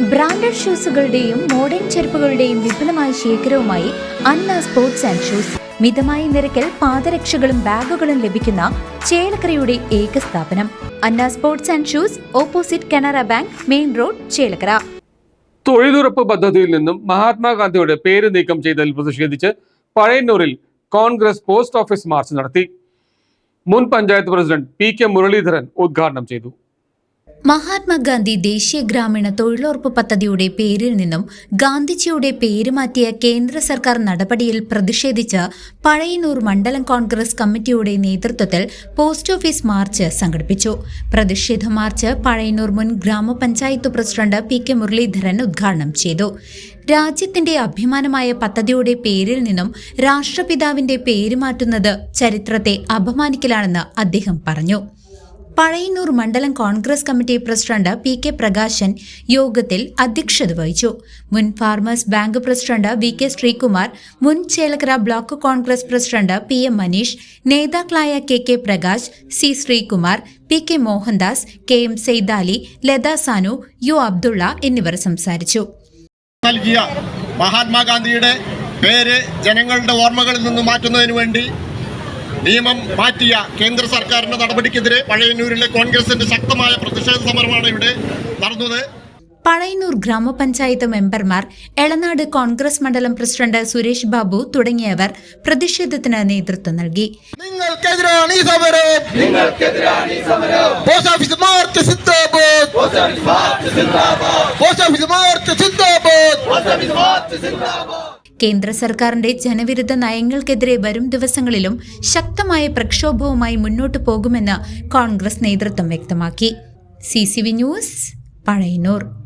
Branded ഷൂസുകളുടെയും modern ചെരുപ്പുകളുടെയും വിപുലമായ ശേഖരവുമായി അന്ന സ്പോർട്സ് ആൻഡ് ഷൂസ്. മിതമായ നിരക്കിൽ പാദരക്ഷകളും ബാഗുകളും ലഭിക്കുന്ന ചേലക്കരയുടെ ഏക സ്ഥാപനം. Anna sports and shoes opposite Canara bank main road Chelakkara. തൊഴിലുറപ്പ് പദ്ധതിയിൽ നിന്നും മഹാത്മാഗാന്ധിയുടെ പേര് നീക്കം ചെയ്തതിൽ പ്രതിഷേധിച്ച് പഴയന്നൂരിൽ കോൺഗ്രസ് പോസ്റ്റ് ഓഫീസ് മാർച്ച് നടത്തി. മുൻ panchayat president P K Muraleedharan ഉദ്ഘാടനം ചെയ്തു. മഹാത്മാഗാന്ധി ദേശീയ ഗ്രാമീണ തൊഴിലുറപ്പ് പദ്ധതിയുടെ പേരിൽ നിന്നും ഗാന്ധിജിയുടെ പേര് മാറ്റിയ കേന്ദ്ര സർക്കാർ നടപടിയിൽ പ്രതിഷേധിച്ച് പഴയന്നൂർ മണ്ഡലം കോൺഗ്രസ് കമ്മിറ്റിയുടെ നേതൃത്വത്തിൽ പോസ്റ്റ് ഓഫീസ് മാർച്ച് സംഘടിപ്പിച്ചു. പ്രതിഷേധ മാർച്ച് പഴയന്നൂർ മുൻ ഗ്രാമപഞ്ചായത്ത് പ്രസിഡന്റ് പി കെ മുരളീധരൻ ഉദ്ഘാടനം ചെയ്തു. രാജ്യത്തിന്റെ അഭിമാനമായ പദ്ധതിയുടെ പേരിൽ നിന്നും രാഷ്ട്രപിതാവിന്റെ പേര് മാറ്റുന്നത് ചരിത്രത്തെ അപമാനിക്കലാണെന്ന് അദ്ദേഹം പറഞ്ഞു. പഴയന്നൂർ മണ്ഡലം Congress committee president P K Prakashan യോഗത്തിൽ അധ്യക്ഷത വഹിച്ചു. മുൻ farmers bank president V K Sreekumar മുൻ Chelakkara block Congress president P M Maneesh നേതാക്കളായ K K Prakash C Sreekumar P K Mohandas K M Saidali Latha Sanu U Abdulla എന്നിവർ സംസാരിച്ചു. നൽകിയ മഹാത്മാഗാന്ധിയുടെ പേര് ജനങ്ങളുടെ ഓർമ്മകളിൽ നിന്ന് മാറ്റുന്നതിന് വേണ്ടി നിയമം മാറ്റിയ കേന്ദ്ര സർക്കാരിന്റെ നടപടിക്കെതിരെ പഴയന്നൂരിലെ കോൺഗ്രസിന്റെ ശക്തമായ പ്രതിഷേധ സമരമാണ് ഇവിടെ നടന്നത്. പഴയന്നൂർ ഗ്രാമപഞ്ചായത്ത് മെമ്പർമാർ എളനാട് കോൺഗ്രസ് മണ്ഡലം പ്രസിഡന്റ് സുരേഷ് ബാബു തുടങ്ങിയവർ പ്രതിഷേധത്തിന് നേതൃത്വം നൽകി. നിങ്ങൾക്കെതിരാണ് ഈ സമരം. കേന്ദ്ര സർക്കാരിന്റെ ജനവിരുദ്ധ നയങ്ങൾക്കെതിരെ വരും ദിവസങ്ങളിലും ശക്തമായ പ്രക്ഷോഭവുമായി മുന്നോട്ടു പോകുമെന്ന് കോൺഗ്രസ് നേതൃത്വം വ്യക്തമാക്കി. C news Pazhayannur.